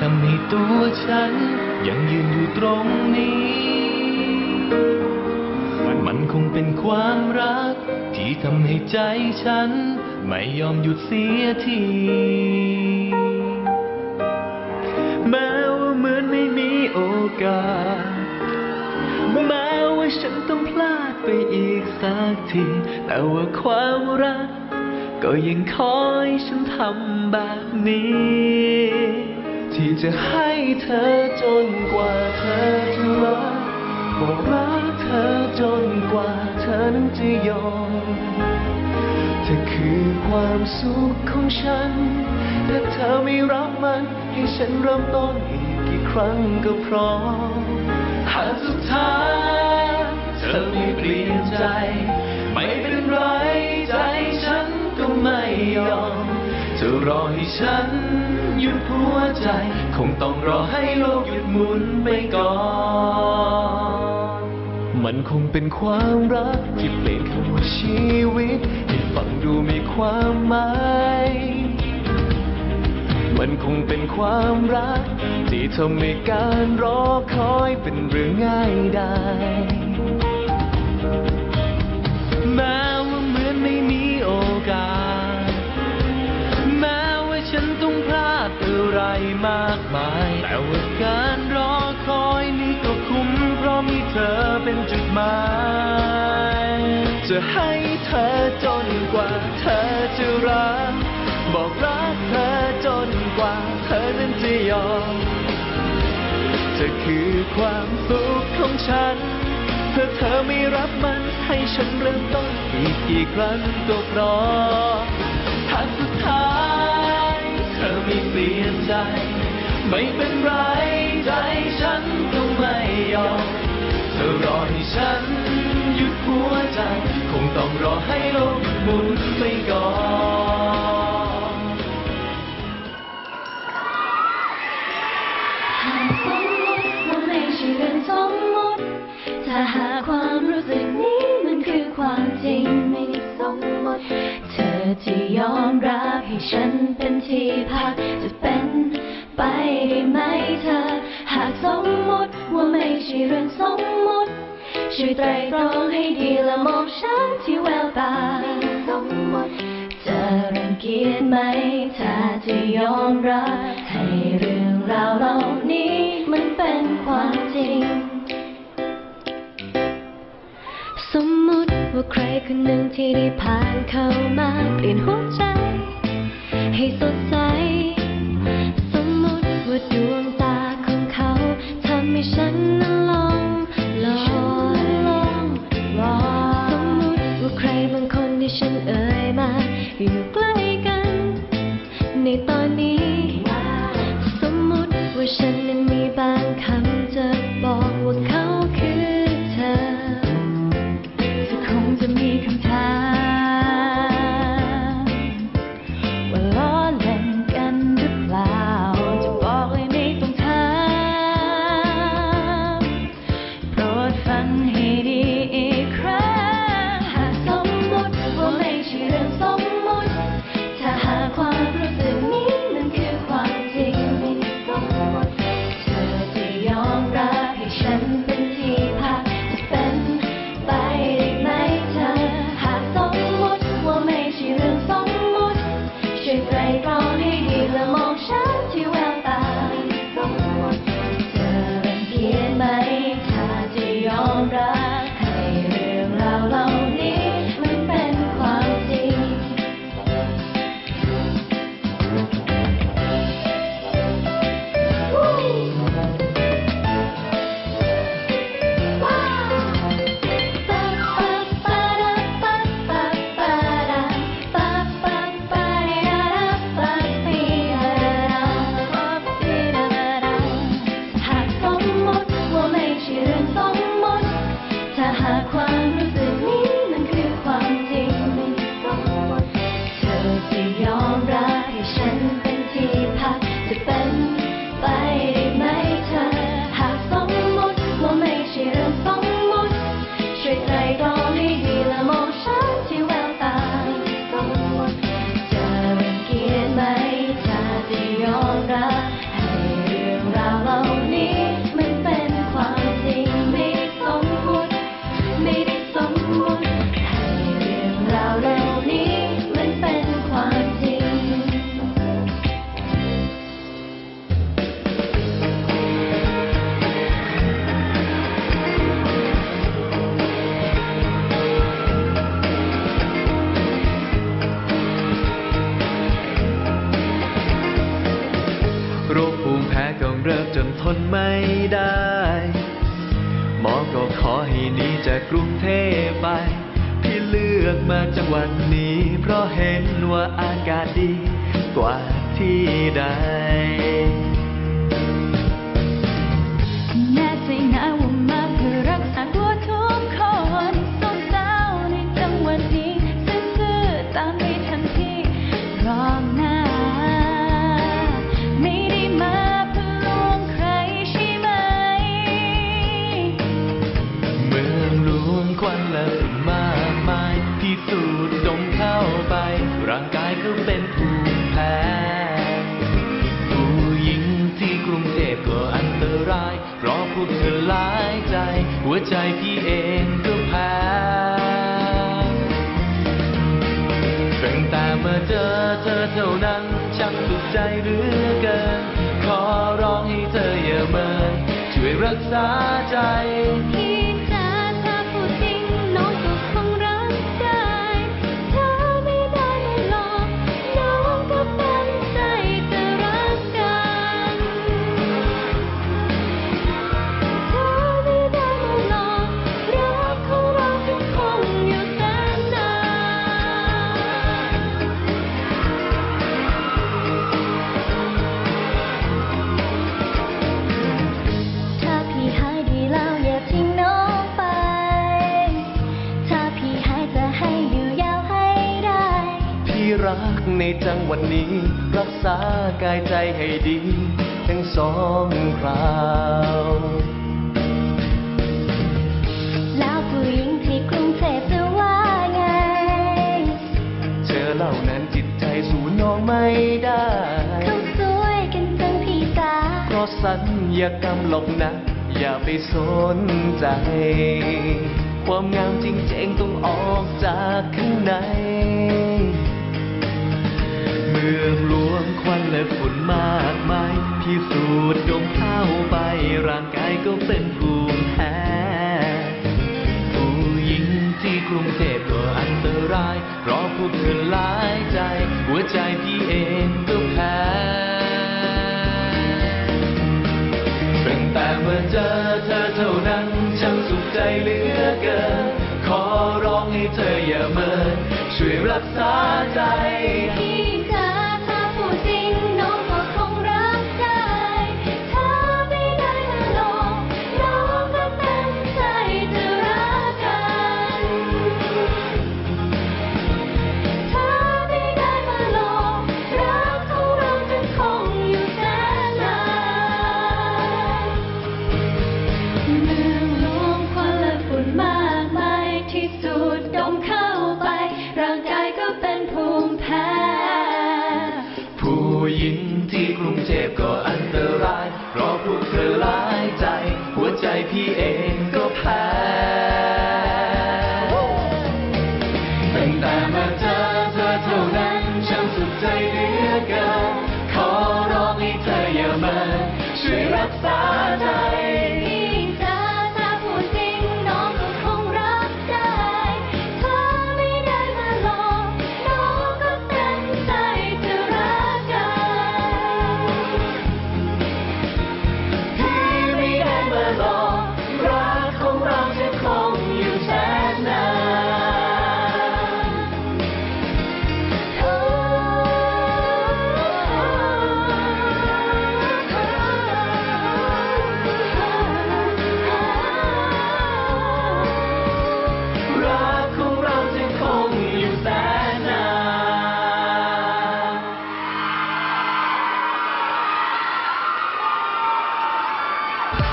ทำให้ตัวฉัน ยังยืนอยู่ตรงนี้ มันคงเป็นความรัก ที่ทำให้ใจฉัน ไม่ยอมหยุดเสียทีแม้ว่าเหมือนไม่มีโอกาสแม้ว่าฉันต้องพลาดไปอีกสักที แต่ว่าความรัก ก็ยังคอยฉันทำแบบนี้ ที่จะให้เธอจนกว่าเธอจะรักบอกรักเธอจนกว่าเธอนั้นจะยอมเธอคือความสุขของฉัน ถ้าเธอไม่รับมันให้ฉันเริ่มต้นอีกกี่ครั้งก็พร้อมหากสุดท้ายเธอไม่เปลี่ยนใจ ไม่เป็นไรใจฉันก็ไม่ยอมจะรอให้ฉัน หยุดหัวใจ คงต้องรอให้โลกหยุดหมุนไปก่อน มันคงเป็นความรักที่เปลี่ยนคำว่าชีวิต ให้ฟังดูมีความหมายมันคงเป็นความรัก ที่ทำให้การรอคอยเป็นเรื่องง่ายได้แม้ว่า มากมาย แต่ว่าการรอคอยนี้ก็คุ้มเพราะมีเธอเป็นจุดหมาย จะให้เธอจนกว่าเธอจะรัก บอกรักเธอจนกว่าเธอนั้นจะยอมเธอคือความสุขของฉันถ้าเธอไม่รับมันให้ฉันเริ่มต้นอีกกี่ครั้งก็พร้อมถ้าสุดท้าย ไม่เปลี่ยนใจ ไม่เป็นไรใจฉันก็ไม่ยอมเธอรอให้ฉันหยุดหัวใจ คงต้องรอให้โลกหมุนไปก่อน เธอจะยอมรับให้ฉันเป็นที่พักจะเป็นไปได้ไหมเธอ หากสมมติว่าไม่ใช่เรื่องสมมติ ช่วยไตรตรองให้ดีและมองฉันที่แววตาสมมติจะรังเกียจไหมถ้าจะยอมรับ ว่าใครคนหนึ่งที่ได้ผ่านเข้ามาเปลี่ยนหัวใจ ให้สดใส สมมติว่าดวง ช่วยไตรต 快 โรคภูมิแพ้ก็เลิกจนทนไม่ได้ หมอก็ขอให้หนีจากกรุงเทพไปที่เลือกมาจังหวัดนี้ เพราะเห็นว่าอากาศดีกว่าที่ใด วันละฝุ่นมากมายพิสูจน์ดมเข้าไป ร่างกายก็เป็นภูมิแพ้ผู้หญิงที่กรุงเทพก็อันตราย เพราะพวกเธอหลายใจ หัวใจพี่เองก็แพ้ตั้งแต่มาเจอเธอเท่านั้นช่างสุขใจเหลือเกิน ขอร้องให้เธออย่าเมินช่วยรักษาใจ ในจังหวัดนี้ รักษากายใจให้ดี ทั้งสองคราวแล้วผู้หญิงที่กรุงเทพจะว่าไง เธอเหล่านั้นจิตใจสู่น้องไม่ได้เขาสวยกันจังพี่จ๋าเพราะสัญญากรรมหลอกนะอย่าไปสนใจ ความงามจริงๆต้องออกจากข้างในเมืองหลวงควันและฝุ่นมากมายพิสูจน์ดมเข้าไปร่างกายก็เป็นภูมิแพ้ผู้หญิงที่กรุงเทพก็อันตรายเพราะพวกเธอหลายใจ หัวใจพี่เองก็แพ้ตั้งแต่เมื่อเจอเธอเท่านั้นช่างสุขใจเหลือเกิน ขอร้องให้เธออย่าเมินช่วยรักษาใจ